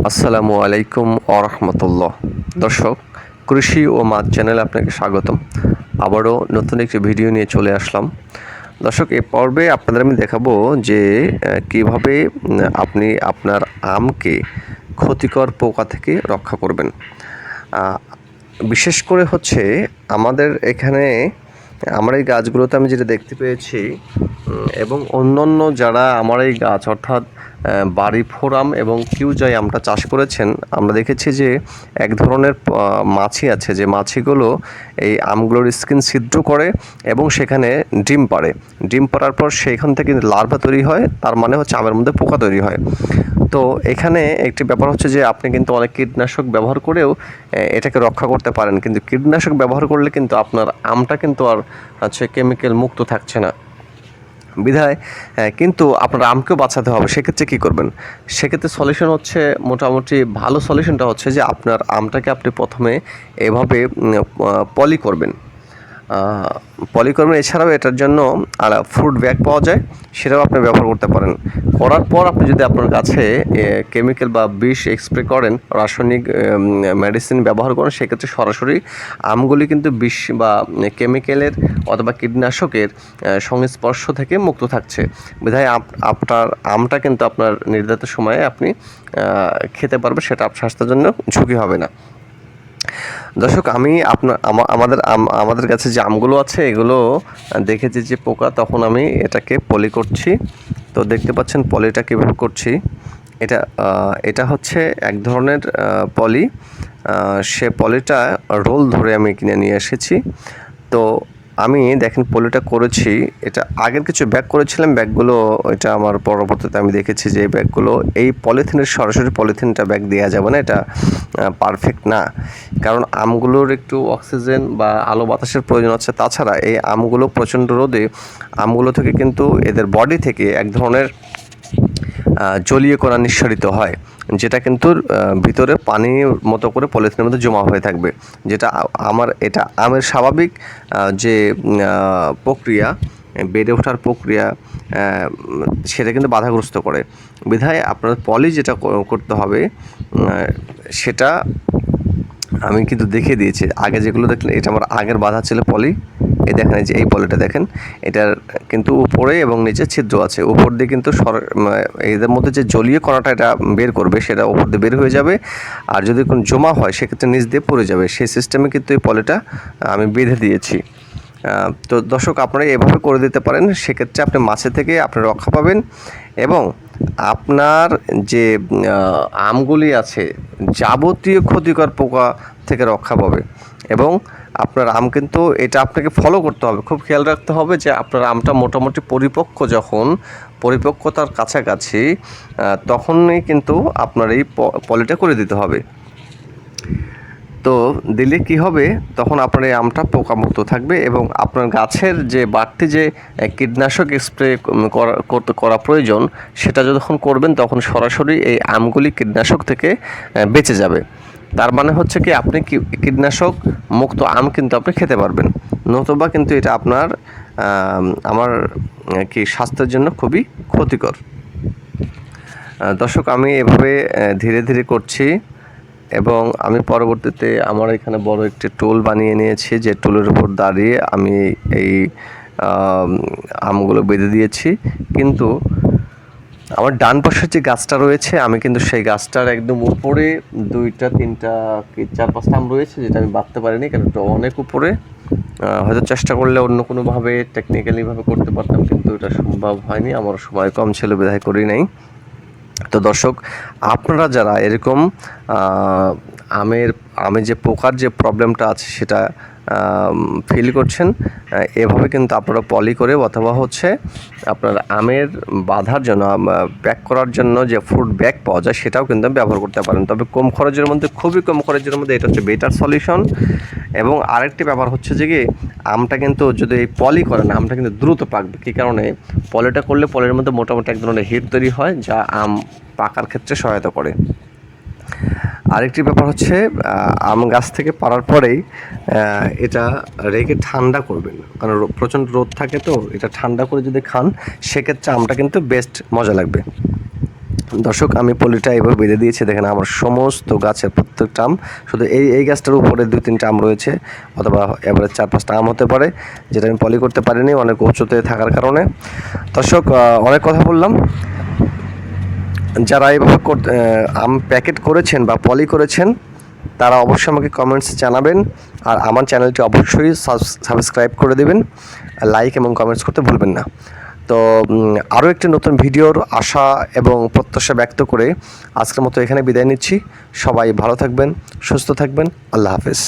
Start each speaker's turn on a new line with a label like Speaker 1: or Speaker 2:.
Speaker 1: আসসালামু আলাইকুম আরহামতুল্লাহ দর্শক, কৃষি ও মাছ চ্যানেলে আপনাকে স্বাগতম। আবারও নতুন একটি ভিডিও নিয়ে চলে আসলাম। দর্শক, এ পর্বে আপনাদের আমি দেখাবো যে কীভাবে আপনি আপনার আমকে ক্ষতিকর পোকা থেকে রক্ষা করবেন। বিশেষ করে হচ্ছে আমাদের এখানে আমার এই গাছগুলোতে আমি যেটা দেখতে পেয়েছি এবং অন্যান্য যারা আমার এই গাছ, অর্থাৎ বাড়ি ফোরাম এবং কিউজাই আমটা চাষ করেছেন, আমরা দেখেছি যে এক ধরনের মাছি আছে, যে মাছিগুলো এই আমগুলোর স্কিন ছিদ্র করে এবং সেখানে ডিম পাড়ে। ডিম পাড়ার পর সেখান থেকে লার্ভা তৈরি হয়, তার মানে হচ্ছে আমের মধ্যে পোকা তৈরি হয়। তো এখানে একটি ব্যাপার হচ্ছে যে আপনি কিন্তু অনেক কীটনাশক ব্যবহার করেও এটাকে রক্ষা করতে পারেন। কিন্তু কীটনাশক ব্যবহার করলে কিন্তু আপনার আমটা কিন্তু আর হচ্ছে কেমিক্যাল মুক্ত থাকছে না। বিধায় কিন্তু আপনার আমকেও বাঁচাতে হবে। সেক্ষেত্রে কী করবেন? সেক্ষেত্রে সলিউশন হচ্ছে মোটামুটি ভালো সলিউশনটা হচ্ছে যে আপনার আমটাকে আপনি প্রথমে এভাবে পলি করবেন। পলি করবেন এছাড়াও এটার জন্য ফ্রুট ব্যাগ পাওয়া যায়, সেটাও আপনি ব্যবহার করতে পারেন। করার পর আপনি যদি আপনার কাছে কেমিক্যাল বা বিষ স্প্রে করেন, রাসায়নিক মেডিসিন ব্যবহার করেন, সেক্ষেত্রে সরাসরি আমগুলি কিন্তু বিষ বা কেমিক্যালের অথবা কীটনাশকের সংস্পর্শ থেকে মুক্ত থাকছে। বিধায় আপ- আপনার আমটা কিন্তু আপনার নির্ধারিত সময়ে আপনি খেতে পারবেন, সেটা আপনার স্বাস্থ্যের জন্য ঝুঁকি হবে না। দর্শক, আমি আপনার আমাদের আমাদের কাছে যে আমগুলো আছে, এগুলো দেখেছি যে পোকা, তখন আমি এটাকে পলি করছি। তো দেখতে পাচ্ছেন পলিটা কীভাবে করছি। এটা এটা হচ্ছে এক ধরনের পলি। সে পলিটা রোল ধরে আমি কিনে নিয়ে এসেছি। তো আমি দেখেন পলিটা করেছি, এটা আগের কিছু ব্যাগ করেছিলাম ব্যাগগুলো এটা আমার পরবর্তীতে আমি দেখেছি যে ব্যাগগুলো এই পলিথিনের সরাসরি পলিথিনটা ব্যাগ দেওয়া যাবে না, এটা পারফেক্ট না। কারণ আমগুলোর একটু অক্সিজেন বা আলো বাতাসের প্রয়োজন আছে। তাছাড়া এই আমগুলো প্রচণ্ড রোদে, আমগুলো থেকে কিন্তু এদের বডি থেকে এক ধরনের জলীয় কণা নিঃসরিত হয়। যেটা কিন্তু ভিতরে পানির মতো করে পলিথিনের মধ্যে জমা হয়ে থাকবে। যেটা আমার, এটা আমের স্বাভাবিক যে প্রক্রিয়া, বেড়ে ওঠার প্রক্রিয়া সেটা কিন্তু বাধাগ্রস্ত করে। বিধায় আপনার পলি যেটা করতে হবে সেটা আমি কিন্তু দেখিয়ে দিয়েছি। আগে যেগুলো দেখলেন এটা আমার আগের বাধা ছিল পলি। এই দেখেন যে এই পলিটা দেখেন, এটার কিন্তু উপরে এবং নিচে ছিদ্র আছে। উপর দিয়ে কিন্তু সর এদের মধ্যে যে জলীয় কণাটা এটা বের করবে, সেটা উপর দিয়ে বের হয়ে যাবে। আর যদি কোনো জমা হয়, সেক্ষেত্রে নিচ দিয়ে পড়ে যাবে। সেই সিস্টেমে কিন্তু এই পলিটা আমি বেঁধে দিয়েছি। তো দর্শক, আপনারা এভাবে করে দিতে পারেন। সেক্ষেত্রে আপনি মাছের থেকে আপনি রক্ষা পাবেন এবং আপনার যে আমগুলি আছে যাবতীয় ক্ষতিকর পোকা থেকে রক্ষা পাবে এবং আপনার আম কিন্তু এটা আপনাকে ফলো করতে হবে। খুব খেয়াল রাখতে হবে যে আপনার আমটা মোটামুটি পরিপক্ক যখন, পরিপক্কতার কাছাকাছি তখনই কিন্তু আপনার এই পলিটা করে দিতে হবে। তো দিলে কি হবে? তখন আপনার এই আমটা পোকামুক্ত থাকবে এবং আপনার গাছের যে বাড়তি যে কীটনাশক স্প্রে করা করা প্রয়োজন, সেটা যখন করবেন তখন সরাসরি এই আমগুলি কীটনাশক থেকে বেঁচে যাবে। তার মানে হচ্ছে কি, আপনি কীটনাশক মুক্ত আম কিন্তু আপনি খেতে পারবেন। নতুবা কিন্তু এটা আপনার আমার কি স্বাস্থ্যের জন্য খুবই ক্ষতিকর। দর্শক, আমি এভাবে ধীরে ধীরে করছি। এবং আমি পরবর্তীতে আমার এখানে বড় একটি টুল বানিয়ে নিয়েছি, যে টুলের উপর দাঁড়িয়ে আমি এই আমগুলো বেঁধে দিয়েছি। কিন্তু আমার ডান পাশের যে গাছটা রয়েছে, আমি কিন্তু সেই গাছটার একদম উপরে দুইটা, তিনটা কি চার পাঁচটা আম রয়েছে, যেটা আমি বাঁধতে পারিনি, কারণ অনেক উপরে। হয়তো চেষ্টা করলে অন্য কোনোভাবে টেকনিক্যালিভাবে করতে পারতাম, কিন্তু এটা সম্ভব হয়নি। আমার সময় কম ছিল বিধায় করি নাই। তো দর্শক আপনারা যারা এরকম আমের আমের আমি যে পোকার যে প্রবলেমটা আছে সেটা ফিল করছেন এভাবে কিন্তু আপনারা পলি করে অথবা হচ্ছে আপনার আমের বাঁধার জন্য ব্যাক করার জন্য যে ফুড ব্যাগ পাওয়া যায়, সেটাও কিন্তু ব্যবহার করতে পারেন। তবে কম খরচের মধ্যে, খুবই কম খরচের মধ্যে এটা হচ্ছে বেটার সলিউশন এবং আরেকটি ব্যাপার হচ্ছে যে কি, আমটা কিন্তু যদি পলি করেন, আমটা কিন্তু দ্রুত পাকবে কী কারণে? পলিটা করলে পলির মধ্যে মোটামুটি এক ধরনের হিট তৈরি হয়, যা আম পাকার ক্ষেত্রে সহায়তা করে। আরেকটি ব্যাপার হচ্ছে আম গাছ থেকে পাড়ার পরেই এটা রেখে ঠান্ডা করবেন। কারণ প্রচণ্ড রোদ থাকে তো, এটা ঠান্ডা করে যদি খান, সেক্ষেত্রে আমটা কিন্তু বেস্ট মজা লাগবে। দর্শক, আমি পলিটা এভাবে বেঁধে দিয়েছি, দেখেন আমার সমস্ত গাছের প্রত্যেকটা আম, শুধু এই এই গাছটার উপরে দুই, তিনটা আম রয়েছে, অথবা এবারে চার, পাঁচটা আম হতে পারে, যেটা আমি পলি করতে পারিনি, অনেক উঁচুতে থাকার কারণে। দর্শক অনেক কথা বললাম। যারা এভাবে আম প্যাকেট করেছেন বা পলি করেছেন, তারা অবশ্যই আমাকে কমেন্টসে জানাবেন। আর আমার চ্যানেলটি অবশ্যই সাবস্ক্রাইব করে দেবেন। লাইক এবং কমেন্টস করতে ভুলবেন না। তো আরও একটি নতুন ভিডিওর আশা এবং প্রত্যাশা ব্যক্ত করে আজকের মতো এখানে বিদায় নিচ্ছি। সবাই ভালো থাকবেন, সুস্থ থাকবেন। আল্লাহ হাফেজ।